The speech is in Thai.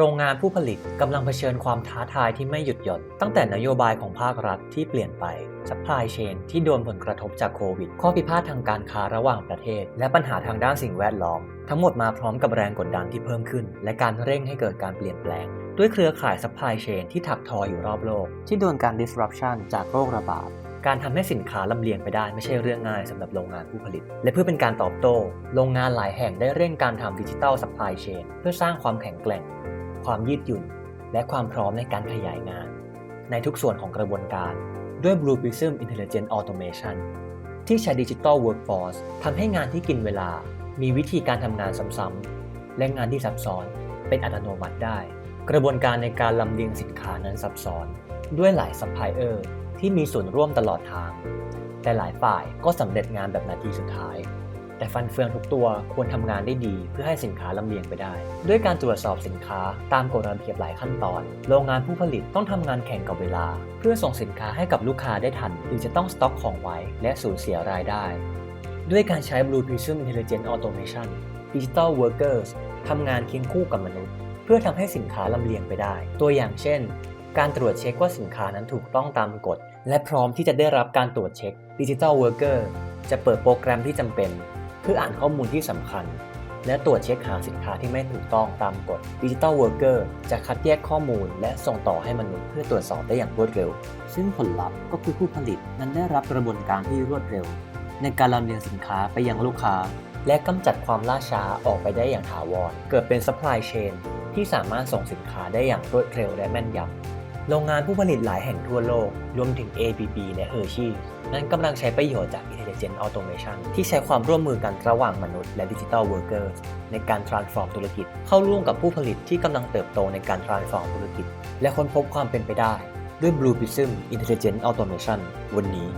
โรงงานผู้ผลิตกำลังเผชิญความท้าทายที่ไม่หยุดหย่อน ตั้งแต่นโยบายของภาครัฐที่เปลี่ยนไป supply chain ที่โดนผลกระทบจากโควิด ข้อพิพาททางการค้าระหว่างประเทศ และปัญหาทางด้านสิ่งแวดล้อม ทั้งหมดมาพร้อมกับแรงกดดันที่เพิ่มขึ้น และการเร่งให้เกิดการเปลี่ยนแปลง ด้วยเครือข่าย supply chain ที่ถักทออยู่รอบโลก ที่โดนการ disruption จากโรคระบาดการทำให้สินค้าลำเลียงไปได้ไม่ใช่เรื่องง่ายสำหรับโรงงานผู้ผลิต และเพื่อเป็นการตอบโต้ โรงงานหลายแห่งได้เร่งการทำดิจิ t a ล supply chain เพื่อสร้างความแข็งแกร่ง ความยืดหยุ่น และความพร้อมในการขยายงาน ในทุกส่วนของกระบวนการด้วย Blue Prism Intelligent Automation ที่ใช้ Digital Workforce ทำให้งานที่กินเวลา มีวิธีการทำงานซ้ำๆ และงานที่ซับซ้อนเป็นอัตโนมัติได้ กระบวนการในการลำเลียงสินค้านั้นซับซ้อน ด้วยหลายซัพพลายเออร์ที่มีส่วนร่วมตลอดทาง แต่หลายฝ่ายก็สำเร็จงานแบบนาทีสุดท้าย แต่ฟันเฟืองทุกตัวควรทำงานได้ดี เพื่อให้สินค้าลำเลียงไปได้ ด้วยการตรวจสอบสินค้าตามกฎระเบียบหลายขั้นตอน โรงงานผู้ผลิตต้องทำงานแข่งกับเวลา เพื่อส่งสินค้าให้กับลูกค้าได้ทันหรือจะต้องสต็อกของไว้ และสูญเสียรายได้ ด้วยการใช้ Blue Prism Intelligent Automation Digital Workers ทำงานเคียงคู่กับมนุษย์ เพื่อทำให้สินค้าลำเลียงไปได้ ตัวอย่างเช่น การตรวจเช็คว่าสินค้านั้นถูกต้องตามกฎ และพร้อมที่จะได้รับการตรวจเช็ค Digital Worker จะเปิดโปรแกรมที่จำเป็น พื่ออ่านข้อมูลที่สำคัญ และตรวจเช็คหาสินค้าที่ไม่ถูกต้องตามกฎ Digital Worker จะคัดแยกข้อมูล และส่งต่อให้มนุษย์เพื่อตรวจสอบได้อย่างรวดเร็ว ซึ่งผลลัพธ์ก็คือผู้ผลิตนั้นได้รับกระบวนการที่รวดเร็ว ในการลำเลียงสินค้าไปยังลูกค้า และกำจัดความล่าช้าออกไปได้อย่างถาวร เกิดเป็น supply chain ที่สามารถส่งสินค้าได้อย่างรวดเร็วและแม่นยำโรงงานผู้ผลิตหลายแห่งทั่วโลก รวมถึง ABB และ Hershey นั้นกำลังใช้ประโยชน์จาก Intelligent Automation ที่ใช้ความร่วมมือกันระหว่างมนุษย์และ Digital Workers ในการ transform ธุรกิจ เข้าร่วมกับผู้ผลิตที่กำลังเติบโตในการ transform ธุรกิจ และค้นพบความเป็นไปได้ ด้วย Blue Prism Intelligent Automation วันนี้